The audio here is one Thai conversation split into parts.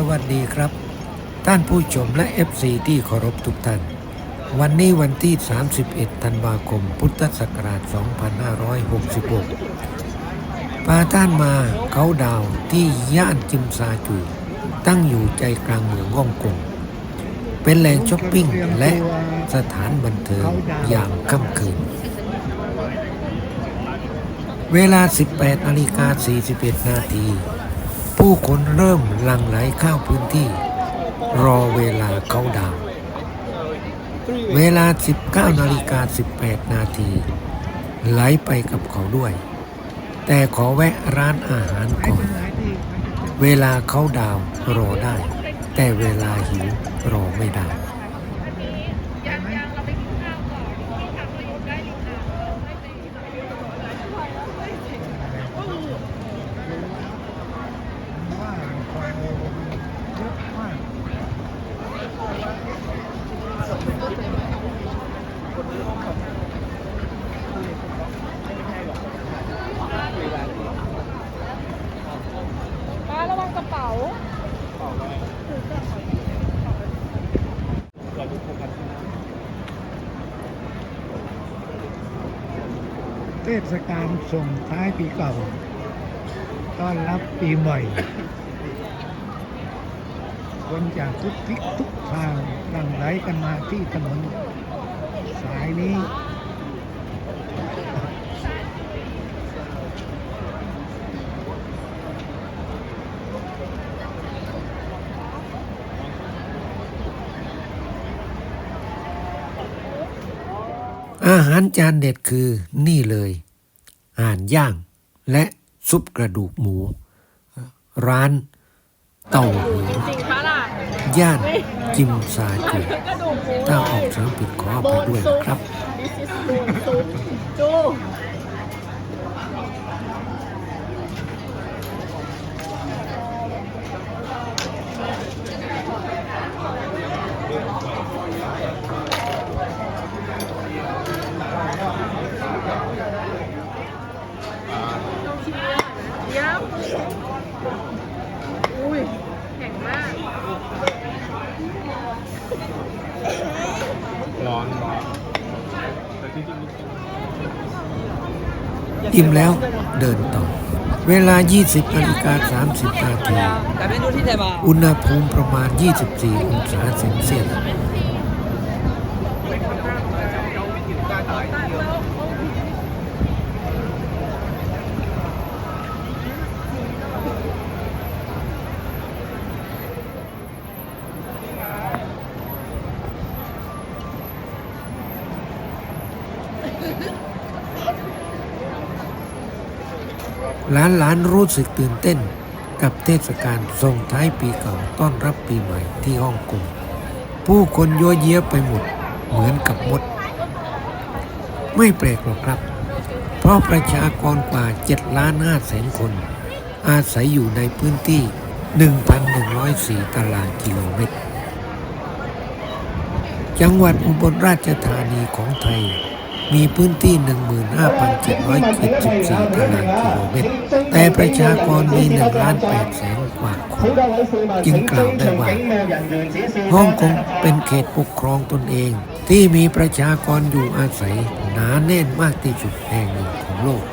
สวัสดีครับ ท่านผู้ชมและ FC ที่เคารพทุกท่าน วันนี้วันที่ 31 ธันวาคม พุทธศักราช 2566 พาท่านมาเขาดาวที่ย่านจิมซาจุย ตั้งอยู่ใจกลางเมืองฮ่องกง เป็นแหล่งช้อปปิ้งและสถานบันเทิงอย่ามค่ำคืน เวลา 18นาฬิกา41 นาที ผู้คนเริ่มหลั่งไหลเข้าพื้นที่ รอเวลาเขาดาว เวลา 19นาฬิกา18 นาที ไหลไปกับเขาด้วย แต่ขอแวะร้านอาหารก่อน เวลาเขาดาวรอได้ แต่เวลาหิวรอไม่ได้ ป้าระวังกระ เทศกาลส่งท้ายปีเก่า ต้อนรับปีใหม่ คนจากทุกทิศทุกทางหลั่งไหลกันมาที่ถนนสายนี้ หารจานเด็ดคือนี่เลยอาหารย่างและซุปกระดูกหมู ร้านเต่าหูจริงปะล่ะย่านจิมซาจุกระดูกหมูถ้าออกเสียงผิดขออภัยด้วยนะครับ This is บูนซุปจู ยับอุ้ยแข็งมาก ร้อนร้อนแต่จริง อิ่มแล้วเดินต่อ เวลา 20นาฬิกา30นาทีอุณหภูมิประมาณ 24 องศาเซนเซียส ลานหลานๆรู้สึกตื่นเต้น กับเทศกาลส่งท้ายปีเก่าต้อนรับปีใหม่ที่ฮ่องกงผู้คนโยเยียไปหมดเหมือนกับมด ไม่แปลกหรอกครับ เพราะประชากรกว่า7ล้าน5แสนคน อาศัยอยู่ในพื้นที่ 1,104 ตารางกิโลเมตร จังหวัดอุบลราชธานีของไทย มีพื้นที่ 15,774 ตารางกิโลเมตร แต่ประชากรมี1ล้าน8แสนกว่าคน จึงกล่าวได้ว่าฮ่องกงเป็นเขตปกครองตนเอง ที่มีประชากรอยู่อาศัยหนาแน่นมากที่สุดแห่งหนึ่งของโลก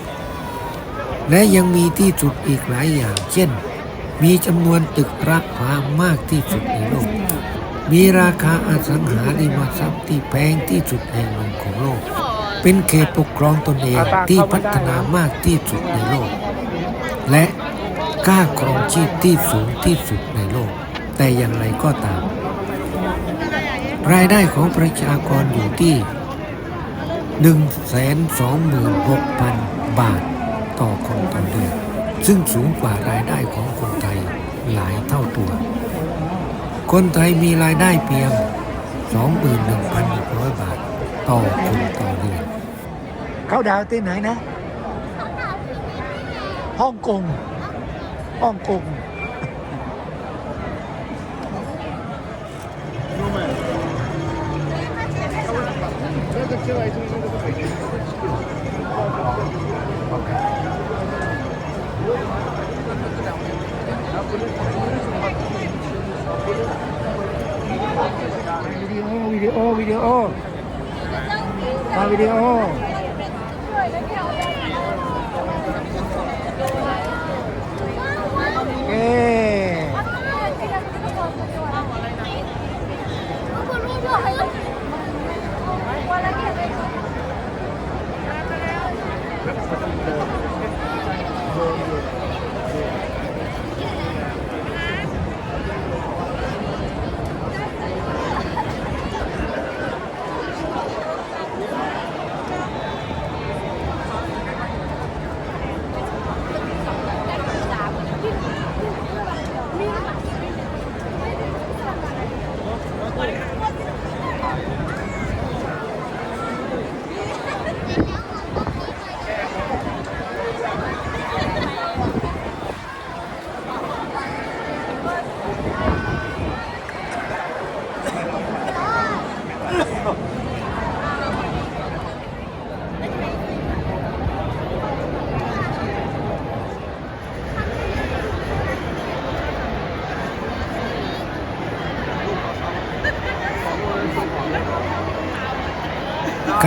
และยังมีที่สุดอีกหลายอย่าง เช่น มีจำนวนตึกราคามากที่สุดในโลก มีราคาอสังหาริมทรัพย์ที่แพงที่สุดแห่งหนึ่งของโลก เป็นเขตปกครองตนเองที่พัฒนามากที่สุดในโลก และค่าครองชีพที่สูงที่สุดในโลก แต่อย่างไรก็ตาม รายได้ของประชากรอยู่ที่ 126,000 บาทต่อคนต่อเดือน ซึ่งสูงกว่ารายได้ของคนไทยหลายเท่าตัว คนไทยมีรายได้เพียง 21,600 บาทต่อคนต่อเดือน เขาดาวที่ไหนนะฮ่องกงฮ่องกงๆวิดีโอวิดีโอวิดีโอมาวิดีโอ เอ๊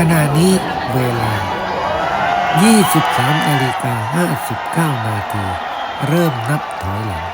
ขณะนี้เวลา 23นาฬิกา59 นาที เริ่มนับถอยหลัง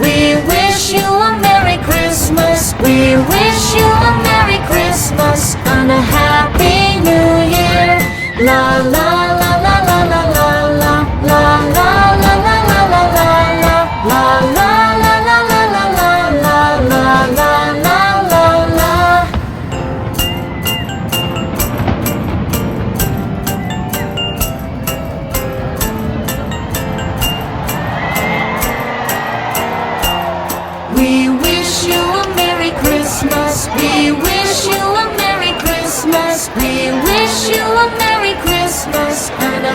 We